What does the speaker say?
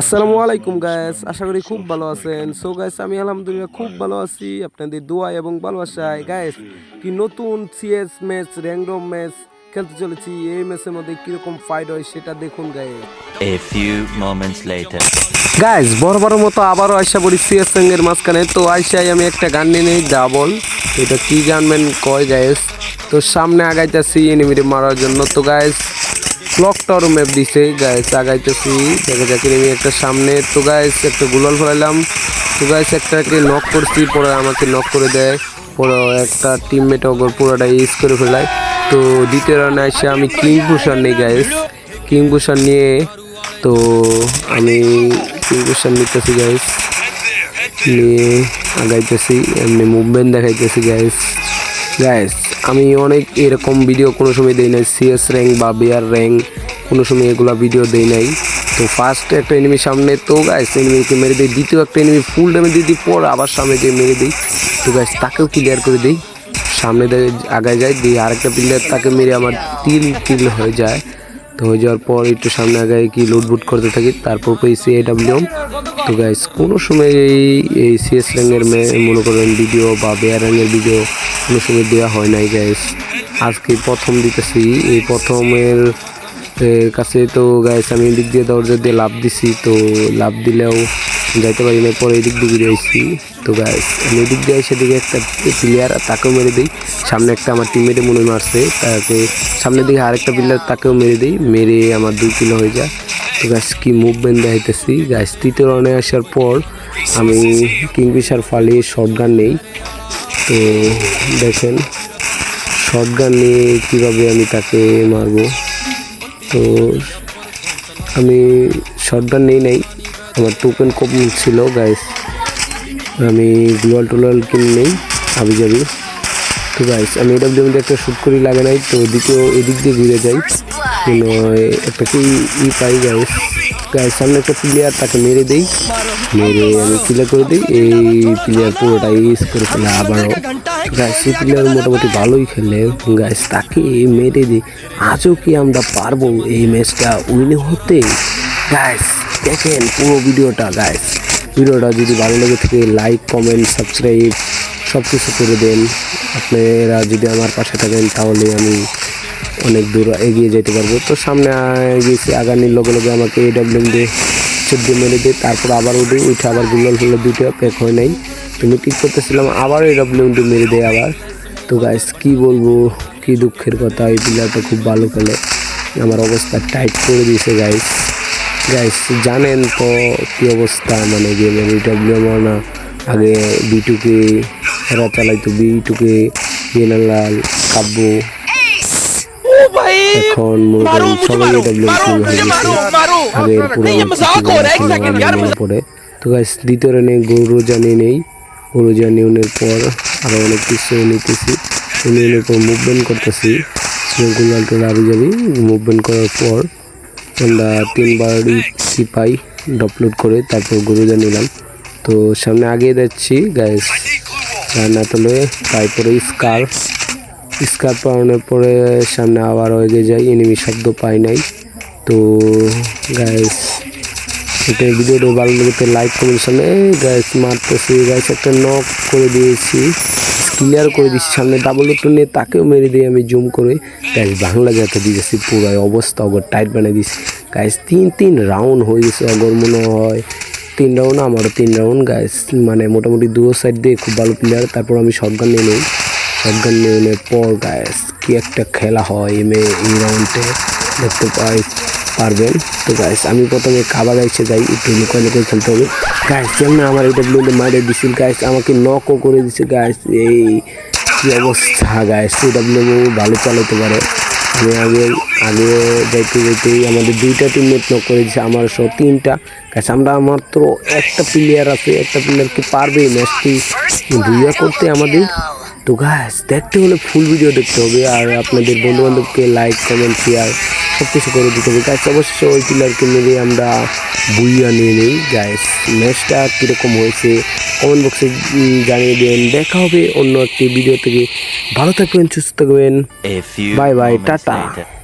আসসালামু আলাইকুম গাইস আশা করি খুব ভালো আছেন সো গাইস আমি আলহামদুলিল্লাহ খুব ভালো আছি আপনাদের দোয়া এবং ভালোবাসায় গাইস কি নতুন সিএস ম্যাচ র্যান্ডম ম্যাচ খেলতে চলেছি এই ম্যাচের মধ্যে কীরকম ফাইট হয় সেটা দেখুন guys A few moments later. Guys বড় বড় মতো আবারও আয়সা পড়ি সিএস সঙ্গের মাঝখানে তো আয়সাই আমি একটা গান নিয়ে নিই ডাবল এটা কি গানবেন কয় গায়েস তো সামনে আগাইতেছি এনিমিটে মারার জন্য তো গাইস ক্লক টাওয়ার ম্যাপ দিছে গাইস আগাইতেছি। দেখা যাক আমি একটা সামনে, তো গাইস একটা গুলাল ফেলাইলাম। তো গাইস একটা নক করছি, পরে আমাকে নক করে দেয়। পরে একটা টিমমেট ওগর পুরোটা ইউজ করে ফেলায়। তো দ্বিতীয় রানে এসে আমি কিং পুষার নেই গাইস কিং পুষার নিয়ে, তো আমি কিং কিংকুশন নিতেছি গাইস নিয়ে আগাইতেছি, এমনি মুভমেন্ট দেখাইতেছি গাইস গাইস আমি অনেক এরকম ভিডিও কোনো সময় দেই নাই সিএস র্যাঙ্ক বা বিআর র্যাঙ্ক কোনো সময় এগুলো ভিডিও দেই নাই। তো ফার্স্ট একটা এনিমি সামনে, তো গাইস এনিমিকে মেরে দিই। দ্বিতীয় একটা এনিমি ফুল ড্যামেজ দিয়ে দিই, পর আবার সামনে গিয়ে মেরে দিই। তো গাইস তাকেও ক্লিয়ার করে দিই। সামনে দিয়ে আগায় যায় দিয়ে আরেকটা প্লেয়ার তাকে মেরে আমার তিন কিল হয়ে যায়। তো হয়ে যাওয়ার পর একটু সামনে আগে কি লুটবুট করতে থাকি, তারপর পেয়েছি এডাব্লিউ তো গাইস কোনো সময় এই এই সিএস র্যাঙ্গের মনে করেন ভিডিও বা বেয়ার র্যাঙ্গের ভিডিও কোনো সময় দেওয়া হয় নাই গাইস আজকে প্রথম দিতেছি, এই প্রথমের কাছে তো গাইস আমি দিক দিয়ে দরজা দিয়ে লাভ দিছি, তো লাভ দিলেও যাইতে পারি না পরে এদিক দিয়ে ঘুরে আসছি। তো গাইস আমি এদিক দিয়ে এসে দিকে একটা প্লেয়ার তাকেও মেরে দিই। সামনে একটা আমার টিমমেটে মনে মারছে, তাকে সামনের দিকে আরেকটা প্লেয়ার তাকেও মেরে দিই, মেরে আমার দুই কিলো হয়ে যায়। তো গাছ কি মুভমেন্ট দেখাইতেছি। গাছ তৃতীয় রানে আসার পর আমি কিংফিশার শর্ট গান নেই। তো দেখেন শর্ট গান নিয়ে কীভাবে আমি তাকে মারবো? তো আমি শর্ট গান নেই নাই। আমার টোকেন কম ছিল গাইস আমি গ্লোয়াল টোলাল কিনে নেই আবি যাবি তো গাইস আমি এটা মধ্যে একটা শ্যুট করি, লাগে নাই, তো দ্বিতীয় এদিক দিয়ে ঘুরে যাই। একটা কি ই পাই গাইস গাইস সামনে একটা প্লেয়ার তাকে মেরে দেই। মেরে আমি ক্লিয়ার করে দিই। এই প্লেয়ার পুরোটা ইউজ করে ফেলে আবারও। গাইস এই প্লেয়ার মোটামুটি ভালোই খেলে। গাইস তাকে মেরে দিই। আজও কি আমরা পারব এই ম্যাচটা উইন হতে? গাইস দেখেন পুরো ভিডিওটা গাইস ভিডিওটা যদি ভালো লেগে থাকে লাইক কমেন্ট সাবস্ক্রাইব সব কিছু করে দেন। আপনারা যদি আমার পাশে থাকেন, তাহলে আমি অনেক দূর এগিয়ে যেতে পারব। তো সামনে গিয়েছি আগামীর লগে লগে আমাকে এডাব্লিউএম দিয়ে চোদ্দ মেরে দিয়ে তারপর আবার উঠে উঠে আবার গুগল ফুলে দুটো প্যাক হয় নাই। তুমি ঠিক করতেছিলাম, আবার এডাব্লিউএম দিয়ে মেরে দেয় আবার। তো গাইস কি বলব, কি দুঃখের কথা এই প্লেয়ারটা খুব ভালো খেলে। আমার অবস্থা টাইট করে দিয়েছে গাইস গাইস জানেন তো কি অবস্থা? মানে গেমের ডাব্লিউ না আগে বিটুকে এরা চালাইতো বিটুকে লাল কাব্য এখন মনে সবাই ডাব্লিউ হয়ে গেছে। আগের পুরো পরে। তো গাইস দ্বিতীয় রানে গরু নেই গরু জানিয়ে পর আরও অনেক কিছু নিতেছি। নিউনের পর মুভমেন্ট করতেছি। গুলাল টোলা আবি যাবি মুভমেন্ট করার পর আমরা তিনবার ই পাই ডাউনলোড করে তারপর গরুজা নিলাম তো সামনে আগে যাচ্ছি গ্যাস রান্না তোলে তারপরে স্কার। স্কার পাওয়ানোর পরে সামনে আবার এগিয়ে যাই এনিমি শব্দ পাই নাই। তো গ্যাস এটা ভিডিওটা ভালো লেগে লাইক কমেন্ট সামনে গ্যাস মারতেছি। গ্যাস একটা নক করে দিয়েছি। ক্লিয়ার করে দিচ্ছি, সামনে ডাবল লোটন নিয়ে তাকেও মেরে দিয়ে আমি জুম করে গ্যাস বাংলা যাতে দিয়েছি পুরো অবস্থা অগর টাইট বানিয়ে দিয়েছি। গ্যাস তিন তিন রাউন্ড হয়ে গেছে অগর মনে হয়। তিন রাউন্ড আমারও তিন রাউন্ড গ্যাস মানে মোটামুটি দুটো সাইড দিয়ে খুব ভালো প্লেয়ার তারপর আমি শটগান নিয়ে নিই। শটগান নিয়ে নেওয়ার পর গ্যাস কী একটা খেলা হয় এমে এই রাউন্ডে দেখতে পাই। পারবেন। তো গাইস আমি প্রথমে খাবার গাইছে যাই একটু লুকায় লুকায় খেলতে হবে। গাইস যেমন আমার এটা ব্লুতে মারে দিছিল গাইস আমাকে নকও করে দিছে গাইস এই কি অবস্থা গাইস ব্লু ভালো চালাতে পারে। আমি আগে আগে যাইতে যাইতেই আমাদের দুইটা টিমমেট নক করে দিছে, আমার সহ তিনটা। গাইস আমরা মাত্র একটা প্লেয়ার আছে, একটা প্লেয়ার কি পারবে ম্যাচটি দুইয়া করতে আমাদের তো গাছ দেখতে হলে ফুল ভিডিও দেখতে হবে আর আপনাদের বন্ধু বান্ধবকে লাইক কমেন্ট শেয়ার সব কিছু করে দিতে হবে। গাছ অবশ্যই ওই পিলারকে মেরে আমরা বুইয়া নিয়ে নিই। গাইস ম্যাচটা কীরকম হয়েছে কমেন্ট বক্সে জানিয়ে দেন। দেখা হবে অন্য একটি ভিডিও থেকে ভালো থাকবেন সুস্থ থাকবেন। Bye bye Bye